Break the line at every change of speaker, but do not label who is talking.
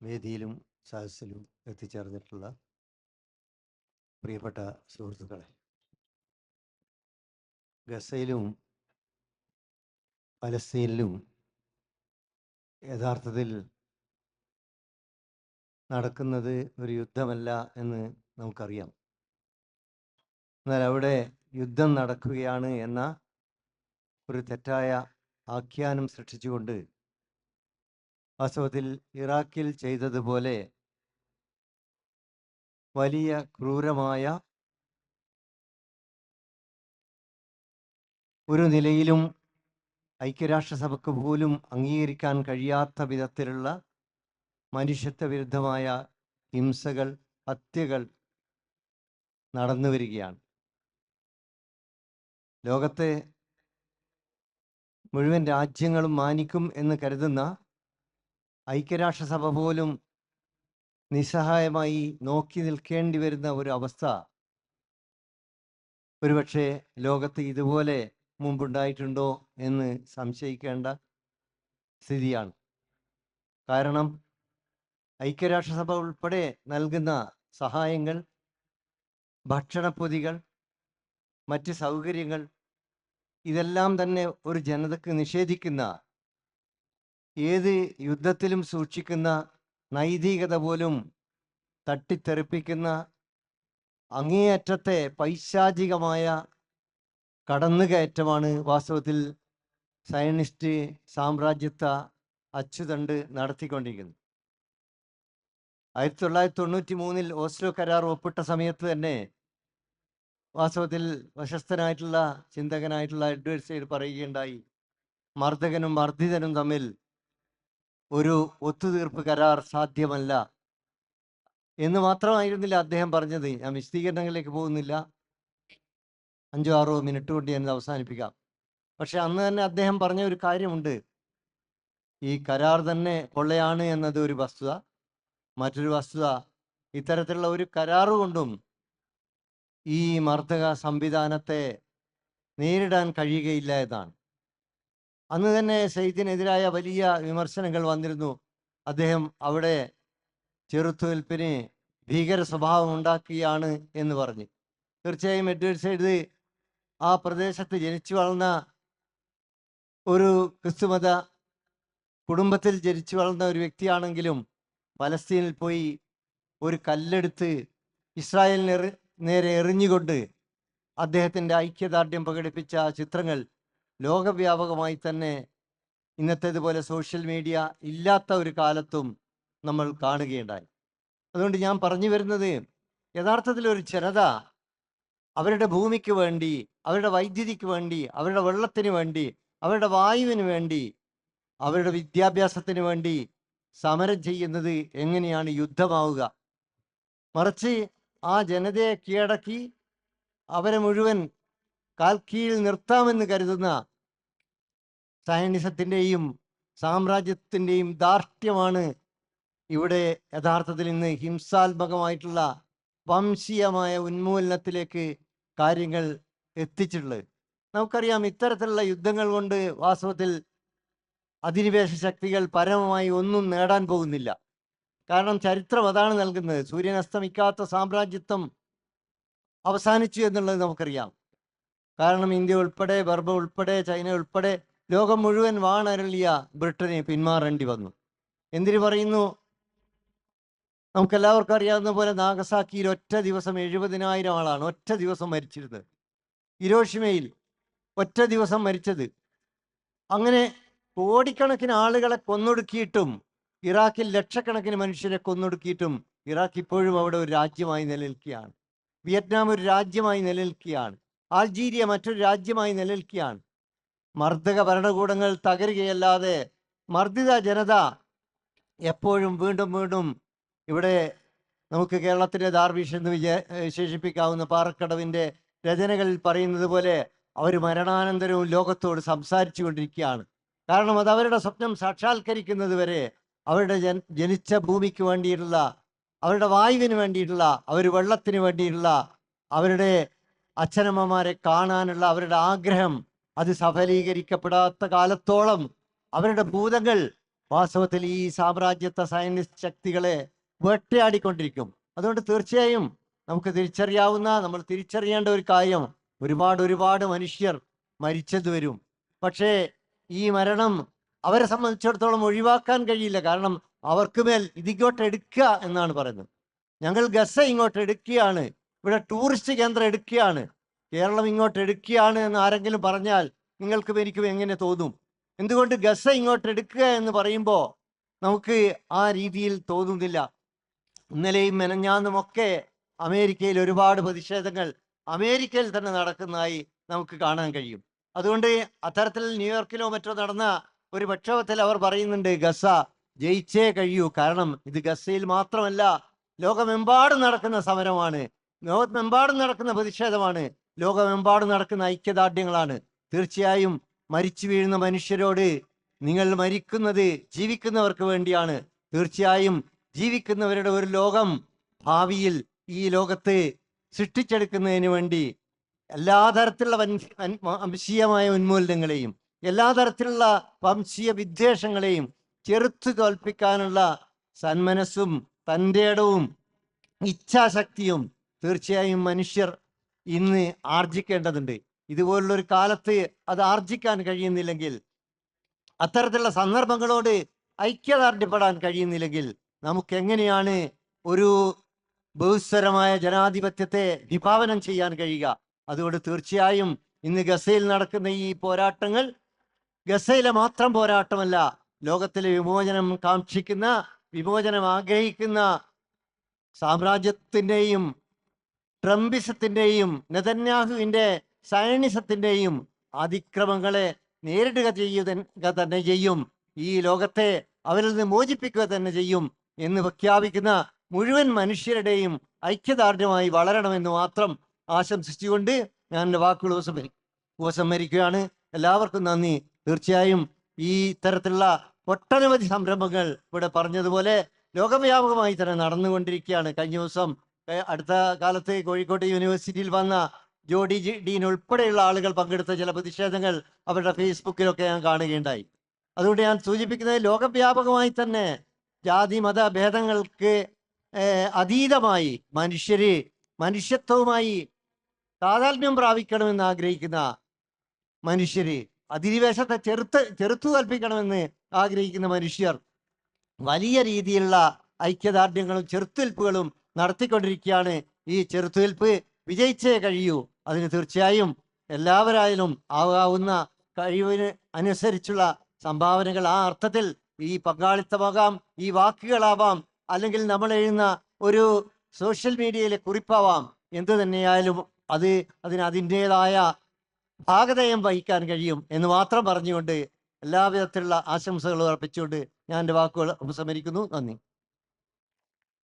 വേദിയിലും സദസ്സിലും എത്തിച്ചേർന്നിട്ടുള്ള പ്രിയപ്പെട്ട സുഹൃത്തുക്കളെ ഗസയിലും പലസ്തീനിലും യഥാർത്ഥത്തിൽ നടക്കുന്നത് ഒരു യുദ്ധമല്ല എന്ന് നമുക്കറിയാം. എന്നാൽ അവിടെ യുദ്ധം നടക്കുകയാണ് എന്ന ഒരു തെറ്റായ ആഖ്യാനം സൃഷ്ടിച്ചുകൊണ്ട് വാസ്തവത്തിൽ ഇറാഖിൽ ചെയ്തതുപോലെ വലിയ ക്രൂരമായ ഒരു നിലയിലും ഐക്യരാഷ്ട്രസഭയ്ക്ക് പോലും അംഗീകരിക്കാൻ കഴിയാത്ത വിധത്തിലുള്ള മനുഷ്യത്വ വിരുദ്ധമായ ഹിംസകൾ ഹത്യകൾ നടന്നു വരികയാണ്. ലോകത്തെ മുഴുവൻ രാജ്യങ്ങളും മാനിക്കും എന്ന് കരുതുന്ന ഐക്യരാഷ്ട്രസഭ പോലും നിസ്സഹായമായി നോക്കി നിൽക്കേണ്ടി വരുന്ന ഒരു അവസ്ഥ. ഒരുപക്ഷെ ലോകത്ത് ഇതുപോലെ മുമ്പുണ്ടായിട്ടുണ്ടോ എന്ന് സംശയിക്കേണ്ട സ്ഥിതിയാണ്. കാരണം ഐക്യരാഷ്ട്രസഭ ഉൾപ്പെടെ നൽകുന്ന സഹായങ്ങൾ ഭക്ഷണപ്പൊതികൾ മറ്റ് സൗകര്യങ്ങൾ ഇതെല്ലാം തന്നെ ഒരു ജനതക്ക് നിഷേധിക്കുന്ന ഏത് യുദ്ധത്തിലും സൂക്ഷിക്കുന്ന നൈതികത പോലും തട്ടിത്തെറിപ്പിക്കുന്ന അങ്ങേയറ്റത്തെ പൈശാചികമായ കടന്നുകയറ്റമാണ് വാസ്തവത്തിൽ സയനിസ്റ്റ് സാമ്രാജ്യത്വ അച്ചുതണ്ട് നടത്തിക്കൊണ്ടിരിക്കുന്നത്. ആയിരത്തി തൊള്ളായിരത്തി തൊണ്ണൂറ്റി മൂന്നിൽ ഓസ്ലോ കരാർ ഒപ്പിട്ട സമയത്ത് തന്നെ വാസ്തവത്തിൽ പ്രശസ്തനായിട്ടുള്ള ചിന്തകനായിട്ടുള്ള എഡ്വേർഡ് പറയുകയുണ്ടായി മർദ്ദകനും മർദ്ദിതനും തമ്മിൽ ഒരു ഒത്തുതീർപ്പ് കരാർ സാധ്യമല്ല എന്ന് മാത്രമായിരുന്നില്ല അദ്ദേഹം പറഞ്ഞത്. ഞാൻ വിശദീകരണങ്ങളിലേക്ക് പോകുന്നില്ല. അഞ്ചോ ആറോ മിനിറ്റ് കൊണ്ട് ഞാൻ ഇത് അവസാനിപ്പിക്കാം. പക്ഷെ അന്ന് തന്നെ അദ്ദേഹം പറഞ്ഞ ഒരു കാര്യമുണ്ട്. ഈ കരാർ തന്നെ കൊള്ളയാണ് എന്നത് ഒരു വസ്തുത. മറ്റൊരു വസ്തുത ഇത്തരത്തിലുള്ള ഒരു കരാറ് കൊണ്ടും ഈ മർദ്ദക സംവിധാനത്തെ നേരിടാൻ കഴിയുകയില്ല എന്നാണ്. അന്ന് തന്നെ സെയ്ദിനെതിരായ വലിയ വിമർശനങ്ങൾ വന്നിരുന്നു. അദ്ദേഹം അവിടെ ചെറുത്തുനിൽപ്പിന് ഭീകര സ്വഭാവം ഉണ്ടാക്കുകയാണ് എന്ന് പറഞ്ഞ്. തീർച്ചയായും എഡ്വേർഡ് സൈഡ് ആ പ്രദേശത്ത് ജനിച്ചു വളർന്ന ഒരു ക്രിസ്തുമത കുടുംബത്തിൽ ജനിച്ചു വളർന്ന ഒരു വ്യക്തിയാണെങ്കിലും പലസ്തീനിൽ പോയി ഒരു കല്ലെടുത്ത് ഇസ്രായേലിന് നേരെ എറിഞ്ഞുകൊണ്ട് അദ്ദേഹത്തിന്റെ ഐക്യദാർഢ്യം പ്രകടിപ്പിച്ച ചിത്രങ്ങൾ ലോകവ്യാപകമായി തന്നെ ഇന്നത്തേതുപോലെ സോഷ്യൽ മീഡിയ ഇല്ലാത്ത ഒരു കാലത്തും നമ്മൾ കാണുകയുണ്ടായി. അതുകൊണ്ട് ഞാൻ പറഞ്ഞു വരുന്നത് യഥാർത്ഥത്തിൽ ഒരു ജനത അവരുടെ ഭൂമിക്ക് വേണ്ടി അവരുടെ വൈദ്യുതിക്ക് വേണ്ടി അവരുടെ വെള്ളത്തിന് വേണ്ടി അവരുടെ വായുവിന് വേണ്ടി അവരുടെ വിദ്യാഭ്യാസത്തിന് വേണ്ടി സമരം ചെയ്യുന്നത് എങ്ങനെയാണ് യുദ്ധമാവുക? മറിച്ച് ആ ജനതയെ കീഴടക്കി അവരെ മുഴുവൻ കാൽക്കീഴിൽ നിർത്താമെന്ന് കരുതുന്ന സയനിസത്തിന്റെയും സാമ്രാജ്യത്തിന്റെയും ദാർഢ്യമാണ് ഇവിടെ യഥാർത്ഥത്തിൽ ഇന്ന് ഹിംസാത്മകമായിട്ടുള്ള വംശീയമായ ഉന്മൂലനത്തിലേക്ക് കാര്യങ്ങൾ എത്തിച്ചിട്ടുള്ളത്. നമുക്കറിയാം ഇത്തരത്തിലുള്ള യുദ്ധങ്ങൾ കൊണ്ട് വാസ്തവത്തിൽ അധിനിവേശ ശക്തികൾ പരമമായി ഒന്നും നേടാൻ പോകുന്നില്ല. കാരണം ചരിത്രം അതാണ് നൽകുന്നത്. സൂര്യൻ അസ്തമിക്കാത്ത സാമ്രാജ്യത്വം അവസാനിച്ചു എന്നുള്ളത് നമുക്കറിയാം. കാരണം ഇന്ത്യ ഉൾപ്പെടെ ബർബ ഉൾപ്പെടെ ചൈന ഉൾപ്പെടെ ലോകം മുഴുവൻ വാണരളിയ ബ്രിട്ടനെ പിന്മാറേണ്ടി വന്നു. എന്തിനു പറയുന്നു? നമുക്കെല്ലാവർക്കും അറിയാവുന്ന പോലെ നാഗസാക്കിയിൽ ഒറ്റ ദിവസം എഴുപതിനായിരം ആളാണ് ഒറ്റ ദിവസം മരിച്ചിരുന്നത്. ഇരോഷിമയിൽ ഒറ്റ ദിവസം മരിച്ചത്. അങ്ങനെ കോടിക്കണക്കിന് ആളുകളെ കൊന്നൊടുക്കിയിട്ടും ഇറാഖിൽ ലക്ഷക്കണക്കിന് മനുഷ്യരെ കൊന്നൊടുക്കിയിട്ടും ഇറാഖ് ഇപ്പോഴും അവിടെ ഒരു രാജ്യമായി നിലനിൽക്കുകയാണ്. വിയറ്റ്നാം ഒരു രാജ്യമായി നിലനിൽക്കുകയാണ്. ആൾജീരിയ മറ്റൊരു രാജ്യമായി നിലനിൽക്കുകയാണ്. മർദ്ദക ഭരണകൂടങ്ങൾ തകരുകയല്ലാതെ മർദ്ദിത ജനത എപ്പോഴും വീണ്ടും വീണ്ടും ഇവിടെ നമുക്ക് കേരളത്തിലെ ദാർവിഷ് എന്ന് വിജയ വിശേഷിപ്പിക്കാവുന്ന പാറക്കടവിന്റെ രചനകളിൽ പറയുന്നത് പോലെ അവർ മരണാനന്തരവും ലോകത്തോട് സംസാരിച്ചു കൊണ്ടിരിക്കുകയാണ്. കാരണം അത് അവരുടെ സ്വപ്നം സാക്ഷാത്കരിക്കുന്നത് വരെ അവരുടെ ജനിച്ച ഭൂമിക്ക് വേണ്ടിയിട്ടുള്ള അവരുടെ വായുവിന് വേണ്ടിയിട്ടുള്ള അവർ വെള്ളത്തിന് വേണ്ടിയിട്ടുള്ള അവരുടെ അച്ഛനമ്മമാരെ കാണാനുള്ള അവരുടെ ആഗ്രഹം അത് സഫലീകരിക്കപ്പെടാത്ത കാലത്തോളം അവരുടെ ഭൂതങ്ങൾ വാസ്തവത്തിൽ ഈ സാമ്രാജ്യത്തെ സയനിസ്റ്റ് ശക്തികളെ വേട്ടയാടിക്കൊണ്ടിരിക്കും. അതുകൊണ്ട് തീർച്ചയായും നമുക്ക് തിരിച്ചറിയാവുന്ന നമ്മൾ തിരിച്ചറിയേണ്ട ഒരു കാര്യം ഒരുപാട് ഒരുപാട് മനുഷ്യർ മരിച്ചത് വരും. പക്ഷേ ഈ മരണം അവരെ സംബന്ധിച്ചിടത്തോളം ഒഴിവാക്കാൻ കഴിയില്ല. കാരണം അവർക്ക് മേൽ ഇതിങ്ങോട്ട് എടുക്കുക എന്നാണ് പറയുന്നത്. ഞങ്ങൾ ഗസ ഇങ്ങോട്ട് എടുക്കുകയാണ്. ഇവിടെ ടൂറിസ്റ്റ് കേന്ദ്രം എടുക്കുകയാണ്. കേരളം ഇങ്ങോട്ട് എടുക്കുകയാണ് എന്ന് ആരെങ്കിലും പറഞ്ഞാൽ നിങ്ങൾക്കും എനിക്കും എങ്ങനെ തോന്നും? എന്തുകൊണ്ട് ഗസ ഇങ്ങോട്ട് എടുക്കുക എന്ന് പറയുമ്പോൾ നമുക്ക് ആ രീതിയിൽ തോന്നുന്നില്ല. ഇന്നലെയും മെനഞ്ഞാന്നുമൊക്കെ അമേരിക്കയിൽ ഒരുപാട് പ്രതിഷേധങ്ങൾ അമേരിക്കയിൽ തന്നെ നടക്കുന്നതായി നമുക്ക് കാണാൻ കഴിയും. അതുകൊണ്ട് അത്തരത്തിൽ ന്യൂയോർക്കിലോ മറ്റോ നടന്ന ഒരു പ്രക്ഷോഭത്തിൽ അവർ പറയുന്നുണ്ട് ഗസ ജയിച്ചേ കഴിയൂ. കാരണം ഇത് ഗസയിൽ മാത്രമല്ല ലോകമെമ്പാടും നടക്കുന്ന സമരമാണ്. ലോകമെമ്പാടും നടക്കുന്ന പ്രതിഷേധമാണ്. ലോകമെമ്പാടും നടക്കുന്ന ഐക്യദാർഢ്യങ്ങളാണ്. തീർച്ചയായും മരിച്ചു വീഴുന്ന മനുഷ്യരോട് നിങ്ങൾ മരിക്കുന്നത് ജീവിക്കുന്നവർക്ക് വേണ്ടിയാണ്. തീർച്ചയായും ജീവിക്കുന്നവരുടെ ഒരു ലോകം ഭാവിയിൽ ഈ ലോകത്ത് സൃഷ്ടിച്ചെടുക്കുന്നതിന് വേണ്ടി എല്ലാ തരത്തിലുള്ള വംശീയമായ ഉന്മൂലനങ്ങളെയും എല്ലാ തരത്തിലുള്ള വംശീയ വിദ്വേഷങ്ങളെയും ചെറുത്തു തോൽപ്പിക്കാനുള്ള സന്മനസ്സും തന്റെ ഇടവും ഇച്ഛാശക്തിയും തീർച്ചയായും മനുഷ്യർ ഇന്ന് ആർജിക്കേണ്ടതുണ്ട് ഇതുപോലുള്ളൊരു കാലത്ത് അത് ആർജിക്കാൻ കഴിയുന്നില്ലെങ്കിൽ അത്തരത്തിലുള്ള സന്ദർഭങ്ങളോട് ഐക്യദാർഢ്യപ്പെടാൻ കഴിയുന്നില്ലെങ്കിൽ നമുക്ക് എങ്ങനെയാണ് ഒരു ബഹുസ്വരമായ ജനാധിപത്യത്തെ വിഭാവനം ചെയ്യാൻ കഴിയുക? അതുകൊണ്ട് തീർച്ചയായും ഇന്ന് ഗസയിൽ നടക്കുന്ന ഈ പോരാട്ടങ്ങൾ ഗസയിലെ മാത്രം പോരാട്ടമല്ല ലോകത്തിലെ വിമോചനം കാക്ഷിക്കുന്ന വിമോചനം ആഗ്രഹിക്കുന്ന സാമ്രാജ്യത്തിന്റെയും ട്രംപിസത്തിന്റെയും നെതന്യാഹുവിന്റെ സയണിസത്തിന്റെയും അതിക്രമങ്ങളെ നേരിടുക ചെയ്യുക തന്നെ ചെയ്യും. ഈ ലോകത്തെ അവരിൽ നിന്ന് മോചിപ്പിക്കുക തന്നെ ചെയ്യും എന്ന് പ്രഖ്യാപിക്കുന്ന മുഴുവൻ മനുഷ്യരുടെയും ഐക്യദാർഢ്യമായി വളരണമെന്ന് മാത്രം ആശംസിച്ചുകൊണ്ട് ഞാൻ എന്റെ വാക്കുകൾ ഉപസംഹരി ഉപസംഹരിക്കുകയാണ്. എല്ലാവർക്കും നന്ദി. തീർച്ചയായും ഈ തരത്തിലുള്ള ഒട്ടനവധി സംരംഭങ്ങൾ ഇവിടെ പറഞ്ഞതുപോലെ ലോകവ്യാപകമായി തന്നെ നടന്നുകൊണ്ടിരിക്കുകയാണ്. കഴിഞ്ഞ ദിവസം അടുത്ത കാലത്ത് കോഴിക്കോട് യൂണിവേഴ്സിറ്റിയിൽ വന്ന ജോഡി ഡീൻ ഉൾപ്പെടെയുള്ള ആളുകൾ പങ്കെടുത്ത ചില പ്രതിഷേധങ്ങൾ അവരുടെ ഫേസ്ബുക്കിലൊക്കെ ഞാൻ കാണുകയുണ്ടായി. അതുകൊണ്ട് ഞാൻ സൂചിപ്പിക്കുന്നത് ലോകവ്യാപകമായി തന്നെ ജാതി മത ഭേദങ്ങൾക്ക് അതീതമായി മനുഷ്യര് മനുഷ്യത്വവുമായി താതാത്മ്യം പ്രാപിക്കണമെന്ന് ആഗ്രഹിക്കുന്ന മനുഷ്യര് അധിനിവേശത്തെ ചെറുത്ത് ചെറുത്തു കൽപ്പിക്കണമെന്ന് ആഗ്രഹിക്കുന്ന മനുഷ്യർ വലിയ രീതിയിലുള്ള ഐക്യദാർഢ്യങ്ങളും ചെറുത്തുനിൽപ്പുകളും നടത്തിക്കൊണ്ടിരിക്കുകയാണ് ഈ ചെറുത്തുനിൽപ്പ്. വിജയിച്ചേ കഴിയൂ. അതിന് തീർച്ചയായും എല്ലാവരായാലും ആകാവുന്ന കഴിവിന് അനുസരിച്ചുള്ള സംഭാവനകൾ. ആ അർത്ഥത്തിൽ ഈ പങ്കാളിത്തമാകാം ഈ വാക്കുകളാവാം അല്ലെങ്കിൽ നമ്മൾ എഴുതുന്ന ഒരു സോഷ്യൽ മീഡിയയിലെ കുറിപ്പാവാം. എന്തു തന്നെയായാലും അത് അതിന് അതിന്റെതായ ഭാഗതയം വഹിക്കാൻ കഴിയും എന്ന് മാത്രം പറഞ്ഞുകൊണ്ട് എല്ലാവിധത്തിലുള്ള ആശംസകൾ അർപ്പിച്ചുകൊണ്ട് ഞാൻ എന്റെ വാക്കുകൾ ഉപസംഹരിക്കുന്നു. നന്ദി.